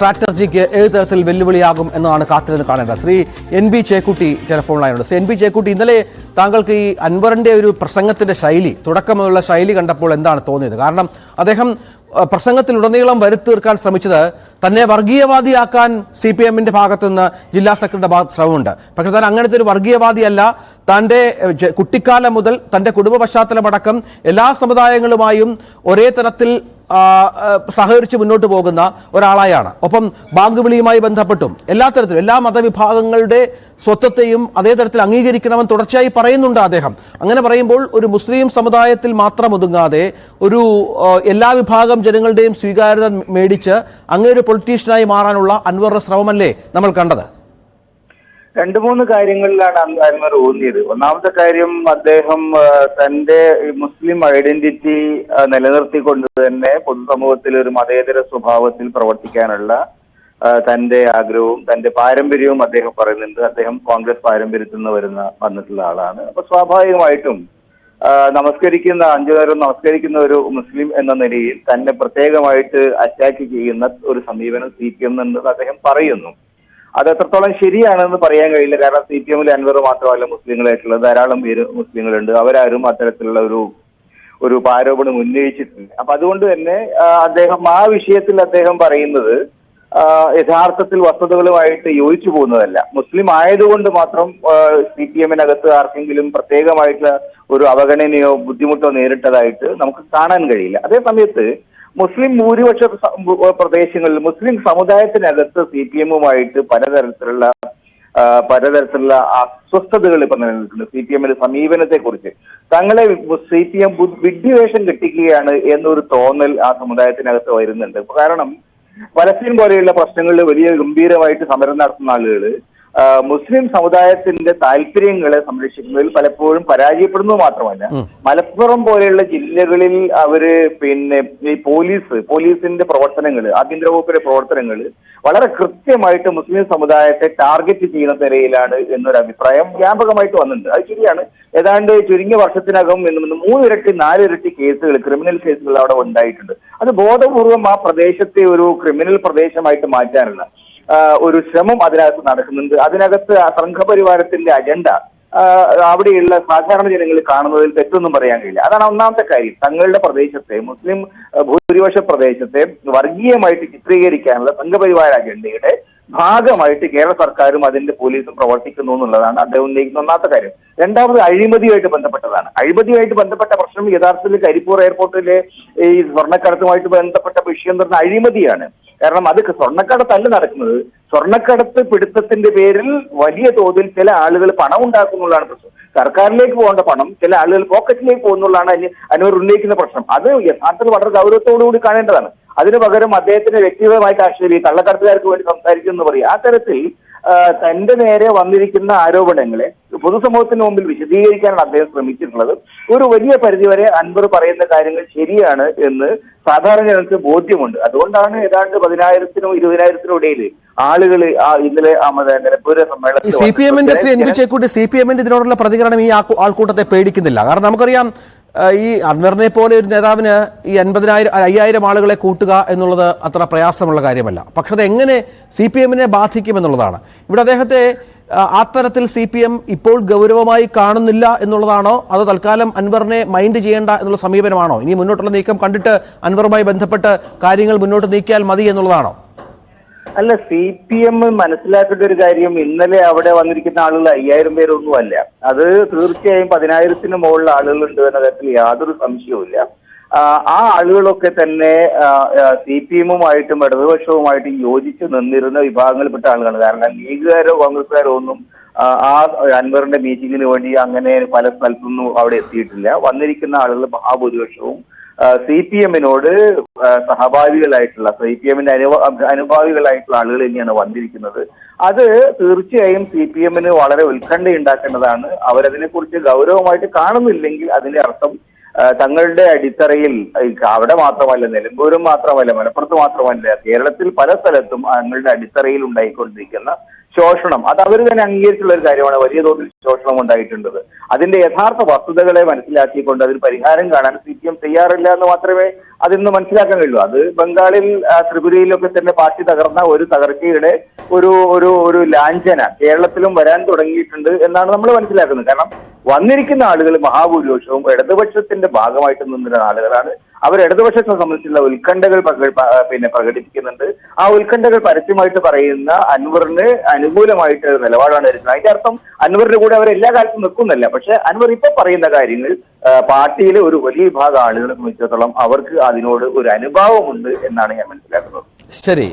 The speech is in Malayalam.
സ്ട്രാറ്റജിക്ക് ഏത് തരത്തിൽ വെല്ലുവിളിയാകും എന്നതാണ് കാത്തിരുന്ന് കാണേണ്ടത്. Shri N B Chekkutty telephone ലൈനുണ്ട് Shri N B Chekkutty ഇന്നലെ താങ്കൾക്ക് ഈ അൻവറിന്റെ ഒരു പ്രസംഗത്തിന്റെ ശൈലി തുടക്കമുള്ള ശൈലി കണ്ടപ്പോൾ എന്താണ് തോന്നിയത്? കാരണം അദ്ദേഹം പ്രസംഗത്തിലുടനീളം വരുത്തീർക്കാൻ ശ്രമിച്ചത് തന്നെ വർഗീയവാദിയാക്കാൻ സി പി എമ്മിന്റെ ഭാഗത്തു നിന്ന് ജില്ലാ സെക്രട്ടറിയുടെ ഭാഗത്ത് ശ്രമമുണ്ട്. പക്ഷെ താൻ അങ്ങനത്തെ ഒരു വർഗീയവാദിയല്ല. തന്റെ കുട്ടിക്കാലം മുതൽ തന്റെ കുടുംബ പശ്ചാത്തലമടക്കം എല്ലാ സമുദായങ്ങളുമായും ഒരേ തരത്തിൽ സഹകരിച്ച് മുന്നോട്ട് പോകുന്ന ഒരാളായാണ്. ഒപ്പം ബാങ്ക് വിളിയുമായി ബന്ധപ്പെട്ടും എല്ലാ തരത്തിലും എല്ലാ മതവിഭാഗങ്ങളുടെ സ്വത്വത്തെയും അതേ തരത്തിൽ അംഗീകരിക്കണമെന്ന് തുടർച്ചയായി പറയുന്നുണ്ട് അദ്ദേഹം. അങ്ങനെ പറയുമ്പോൾ ഒരു മുസ്ലിം സമുദായത്തിൽ മാത്രം ഒതുങ്ങാതെ ഒരു എല്ലാ വിഭാഗം ജനങ്ങളുടെയും സ്വീകാര്യത മേടിച്ച് അങ്ങനെ ഒരു പൊളിറ്റീഷ്യനായി മാറാനുള്ള അൻവറുടെ ശ്രമമല്ലേ നമ്മൾ കണ്ടത്? രണ്ടു മൂന്ന് കാര്യങ്ങളിലാണ് അൻവർ ഊന്നിയത്. ഒന്നാമത്തെ കാര്യം അദ്ദേഹം തന്റെ മുസ്ലിം ഐഡന്റിറ്റി നിലനിർത്തിക്കൊണ്ട് തന്നെ പൊതുസമൂഹത്തിൽ ഒരു മതേതര സ്വഭാവത്തിൽ പ്രവർത്തിക്കാനുള്ള തന്റെ ആഗ്രഹവും തന്റെ പാരമ്പര്യവും അദ്ദേഹം പറയുന്നുണ്ട്. അദ്ദേഹം കോൺഗ്രസ് പാരമ്പര്യത്തിൽ നിന്ന് വരുന്ന വന്നിട്ടുള്ള ആളാണ്. അപ്പൊ സ്വാഭാവികമായിട്ടും നമസ്കരിക്കുന്ന അഞ്ചു നേരം നമസ്കരിക്കുന്ന ഒരു മുസ്ലിം എന്ന നിലയിൽ തന്നെ പ്രത്യേകമായിട്ട് അറ്റാക്ക് ചെയ്യുന്ന ഒരു സമീപനം സി പി എം എന്നത് അദ്ദേഹം പറയുന്നു. അത് എത്രത്തോളം ശരിയാണെന്ന് പറയാൻ കഴിയില്ല. കാരണം സി പി എമ്മിൽ അൻവർ മാത്രമല്ല മുസ്ലിങ്ങളായിട്ടുള്ള ധാരാളം പേര് മുസ്ലിങ്ങളുണ്ട്. അവരാരും അത്തരത്തിലുള്ള ഒരു ഒരു ആരോപണം ഉന്നയിച്ചിട്ടില്ല. അപ്പൊ അതുകൊണ്ട് തന്നെ അദ്ദേഹം ആ വിഷയത്തിൽ അദ്ദേഹം പറയുന്നത് യഥാർത്ഥത്തിൽ വസ്തുതകളുമായിട്ട് യോജിച്ചു പോകുന്നതല്ല. മുസ്ലിം ആയതുകൊണ്ട് മാത്രം സി പി എമ്മിനകത്ത് ആർക്കെങ്കിലും പ്രത്യേകമായിട്ടുള്ള ഒരു അവഗണനയോ ബുദ്ധിമുട്ടോ നേരിട്ടതായിട്ട് നമുക്ക് കാണാൻ കഴിയില്ല. അതേ സമയത്ത് മുസ്ലിം ഭൂരിപക്ഷ പ്രദേശങ്ങളിൽ മുസ്ലിം സമുദായത്തിനകത്ത് സി പി എമ്മുമായിട്ട് പലതരത്തിലുള്ള പലതരത്തിലുള്ള അസ്വസ്ഥതകൾ ഇപ്പൊ നിലനിൽക്കുന്നു സി പി എമ്മിന്റെ സമീപനത്തെ കുറിച്ച് തങ്ങളെ സി പി എം വിഡ്ഢിവേഷം കെട്ടിക്കുകയാണ് എന്നൊരു തോന്നൽ ആ സമുദായത്തിനകത്ത് വരുന്നുണ്ട്. കാരണം പലസ്തീൻ പോലെയുള്ള പ്രശ്നങ്ങളിൽ വലിയ ഗംഭീരമായിട്ട് സമരം നടത്തുന്ന ആളുകൾ മുസ്ലിം സമുദായത്തിന്റെ താല്പര്യങ്ങളെ സംരക്ഷിക്കുന്നതിൽ പലപ്പോഴും പരാജയപ്പെടുന്നത് മാത്രമല്ല. മലപ്പുറം പോലെയുള്ള ജില്ലകളിൽ അവർ പിന്നെ ഈ പോലീസ് പോലീസിന്റെ പ്രവർത്തനങ്ങൾ ആഭ്യന്തര വകുപ്പിന്റെ പ്രവർത്തനങ്ങൾ വളരെ കൃത്യമായിട്ട് മുസ്ലിം സമുദായത്തെ ടാർഗറ്റ് ചെയ്യുന്ന നിലയിലാണ് എന്നൊരു അഭിപ്രായം വ്യാപകമായിട്ട് വന്നിട്ടുണ്ട്. അത് ശരിയാണ്. ഏതാണ്ട് ചുരുങ്ങിയ വർഷത്തിനകം എന്ന് മൂന്നിരട്ടി നാലിരട്ടി കേസുകൾ ക്രിമിനൽ കേസുകൾ അവിടെ ഉണ്ടായിട്ടുണ്ട്. അത് ബോധപൂർവം ആ പ്രദേശത്തെ ഒരു ക്രിമിനൽ പ്രദേശമായിട്ട് മാറ്റാനുള്ള ഒരു ശ്രമം അതിനകത്ത് നടക്കുന്നുണ്ട്. അതിനകത്ത് ആ സംഘപരിവാരത്തിന്റെ അജണ്ട അവിടെയുള്ള സാധാരണ ജനങ്ങൾ കാണുന്നതിൽ തെറ്റൊന്നും പറയാൻ കഴിയില്ല. അതാണ് ഒന്നാമത്തെ കാര്യം. തങ്ങളുടെ പ്രദേശത്തെ മുസ്ലിം ഭൂരിപക്ഷ പ്രദേശത്തെ വർഗീയമായിട്ട് ചിത്രീകരിക്കാനുള്ള സംഘപരിവാര അജണ്ടയുടെ ഭാഗമായിട്ട് കേരള സർക്കാരും അതിന്റെ പോലീസും പ്രവർത്തിക്കുന്നു എന്നുള്ളതാണ് അദ്ദേഹം ഉന്നയിക്കുന്ന ഒന്നാമത്തെ കാര്യം. രണ്ടാമത് അഴിമതിയുമായിട്ട് ബന്ധപ്പെട്ടതാണ്. അഴിമതിയുമായിട്ട് ബന്ധപ്പെട്ട പ്രശ്നം യഥാർത്ഥത്തിൽ കരിപ്പൂർ എയർപോർട്ടിലെ ഈ സ്വർണക്കടത്തുമായിട്ട് ബന്ധപ്പെട്ട വിഷയം എന്ന് പറഞ്ഞാൽ അഴിമതിയാണ്. കാരണം അത് സ്വർണക്കടത്തല്ല നടക്കുന്നത്. സ്വർണക്കടത്ത് പിടുത്തത്തിന്റെ പേരിൽ വലിയ തോതിൽ ചില ആളുകൾ പണം ഉണ്ടാക്കുന്നുള്ളതാണ് പ്രശ്നം. സർക്കാരിലേക്ക് പോകേണ്ട പണം ചില ആളുകൾ പോക്കറ്റിലേക്ക് പോകുന്നുള്ളതാണ് അതിന് അനുവർ ഉന്നയിക്കുന്ന പ്രശ്നം. അത് യഥാർത്ഥത്തിൽ വളരെ ഗൗരവത്തോടു കൂടി കാണേണ്ടതാണ്. അതിനു പകരം അദ്ദേഹത്തിന്റെ വ്യക്തിപരമായിട്ട് ആക്ഷേപി കള്ളക്കടത്തുകാർക്ക് വേണ്ടി സംസാരിക്കുന്നു എന്ന് പറയും ആ തരത്തിൽ തന്റെ നേരെ വന്നിരിക്കുന്ന ആരോപണങ്ങളെ പൊതുസമൂഹത്തിന് മുമ്പിൽ വിശദീകരിക്കാനാണ് അദ്ദേഹം ശ്രമിച്ചിട്ടുള്ളത്. ഒരു വലിയ പരിധിവരെ അൻവർ പറയുന്ന കാര്യങ്ങൾ ശരിയാണ് എന്ന് സാധാരണ ജനങ്ങൾക്ക് ബോധ്യമുണ്ട്. അതുകൊണ്ടാണ് ഏതാണ്ട് പതിനായിരത്തിനും ഇരുപതിനായിരത്തിനും ഇടയിൽ ആളുകൾ ആ ഇന്നലെ ഈ സമ്മേളനത്തിൽ സി പി എമ്മിന്റെ സി പി എമ്മിന്റെ ഇതിനോടുള്ള പ്രതികരണം ഈ ആൾക്കൂട്ടത്തെ പേടിക്കുന്നില്ല. കാരണം നമുക്കറിയാം ഈ അൻവറിനെ പോലെ ഒരു നേതാവിന് ഈ അൻപതിനായിരം അയ്യായിരം ആളുകളെ കൂട്ടുക എന്നുള്ളത് അത്ര പ്രയാസമുള്ള കാര്യമല്ല. പക്ഷെ അത് എങ്ങനെ സി പി എമ്മിനെ ബാധിക്കുമെന്നുള്ളതാണ് ഇവിടെ അദ്ദേഹത്തെ ആ, ആ തരത്തിൽ സി പി എം ഇപ്പോൾ ഗൗരവമായി കാണുന്നില്ല എന്നുള്ളതാണോ? അതോ തൽക്കാലം അൻവറിനെ മൈൻഡ് ചെയ്യേണ്ട എന്നുള്ള സമീപനമാണോ? ഇനി മുന്നോട്ടുള്ള നീക്കം കണ്ടിട്ട് അൻവറുമായി ബന്ധപ്പെട്ട് കാര്യങ്ങൾ മുന്നോട്ട് നീക്കിയാൽ മതി എന്നുള്ളതാണോ? അല്ല സി പി എം മനസ്സിലാക്കേണ്ട ഒരു കാര്യം ഇന്നലെ അവിടെ വന്നിരിക്കുന്ന ആളുകൾ അയ്യായിരം പേരൊന്നും അല്ല. അത് തീർച്ചയായും പതിനായിരത്തിന് മുകളിൽ ആളുകളുണ്ട് എന്ന കാര്യത്തിൽ യാതൊരു സംശയവുമില്ല ആ, ആളുകളൊക്കെ തന്നെ സി പി എമ്മുമായിട്ടും ഇടതുപക്ഷവുമായിട്ടും യോജിച്ച് നിന്നിരുന്ന വിഭാഗങ്ങളിൽപ്പെട്ട ആളുകളാണ്. കാരണം ലീഗുകാരോ കോൺഗ്രസ്സുകാരോ ഒന്നും ആ അൻവറിന്റെ മീറ്റിങ്ങിന് വേണ്ടി അങ്ങനെ പല സ്ഥലത്തൊന്നും അവിടെ എത്തിയിട്ടില്ല. വന്നിരിക്കുന്ന ആളുകൾ മഹാഭൂരിപക്ഷവും സി പി എമ്മിനോട് സഹഭാഗികളായിട്ടുള്ള സി പി എമ്മിന്റെ അനുഭ അനുഭാവികളായിട്ടുള്ള ആളുകൾ തന്നെയാണ് വന്നിരിക്കുന്നത്. അത് തീർച്ചയായും സി പി എമ്മിന് വളരെ ഉത്കണ്ഠ ഉണ്ടാക്കേണ്ടതാണ് അവരതിനെ കുറിച്ച് ഗൗരവമായിട്ട് കാണുന്നില്ലെങ്കിൽ അതിന്റെ അർത്ഥം തങ്ങളുടെ അടിത്തറയിൽ അവിടെ മാത്രമല്ല നിലമ്പൂരും മാത്രമല്ല മലപ്പുറത്ത് മാത്രമല്ല കേരളത്തിൽ പല സ്ഥലത്തും തങ്ങളുടെ അടിത്തറയിൽ ഉണ്ടായിക്കൊണ്ടിരിക്കുന്ന ശോഷണം. അത് അവർ തന്നെ അംഗീകരിച്ചുള്ള ഒരു കാര്യമാണ്. വലിയ തോതിൽ ശോഷണം ഉണ്ടായിട്ടുള്ളത് അതിന്റെ യഥാർത്ഥ വസ്തുതകളെ മനസ്സിലാക്കിക്കൊണ്ട് അതിന് പരിഹാരം കാണാൻ സി പി എം തയ്യാറില്ല എന്ന് മാത്രമേ അതിന്ന് മനസ്സിലാക്കാൻ കഴിയൂ. അത് ബംഗാളിൽ ത്രിപുരയിലൊക്കെ തന്നെ പാർട്ടി തകർന്ന ഒരു തകർച്ചയുടെ ഒരു ഒരു ഒരു ലാഞ്ചന കേരളത്തിലും വരാൻ തുടങ്ങിയിട്ടുണ്ട് എന്നാണ് നമ്മൾ മനസ്സിലാക്കുന്നത്. കാരണം വന്നിരിക്കുന്ന ആളുകൾ മഹാഭൂരിപക്ഷവും ഇടതുപക്ഷത്തിന്റെ ഭാഗമായിട്ട് നിന്നിരുന്ന ആളുകളാണ്. അവർ ഇടതുപക്ഷത്തെ സംബന്ധിച്ചുള്ള ഉത്കണ്ഠകൾ പിന്നെ പ്രകടിപ്പിക്കുന്നുണ്ട്. ആ ഉത്കണ്ഠകൾ പരസ്യമായിട്ട് പറയുന്ന അൻവറിന് അനുകൂലമായിട്ട് നിലപാടാണ് എടുക്കുന്നത്. അതിന്റെ അർത്ഥം അൻവറിന്റെ കൂടെ അവർ എല്ലാ കാലത്തും നിൽക്കുന്നില്ല. പക്ഷെ അൻവർ ഇപ്പൊ പറയുന്ന കാര്യങ്ങൾ പാർട്ടിയിലെ ഒരു വലിയ വിഭാഗം ആളുകളെ സംബന്ധിച്ചിടത്തോളം അവർക്ക് അതിനോട് ഒരു അനുഭാവമുണ്ട് എന്നാണ് ഞാൻ മനസ്സിലാക്കുന്നത്. ശരി.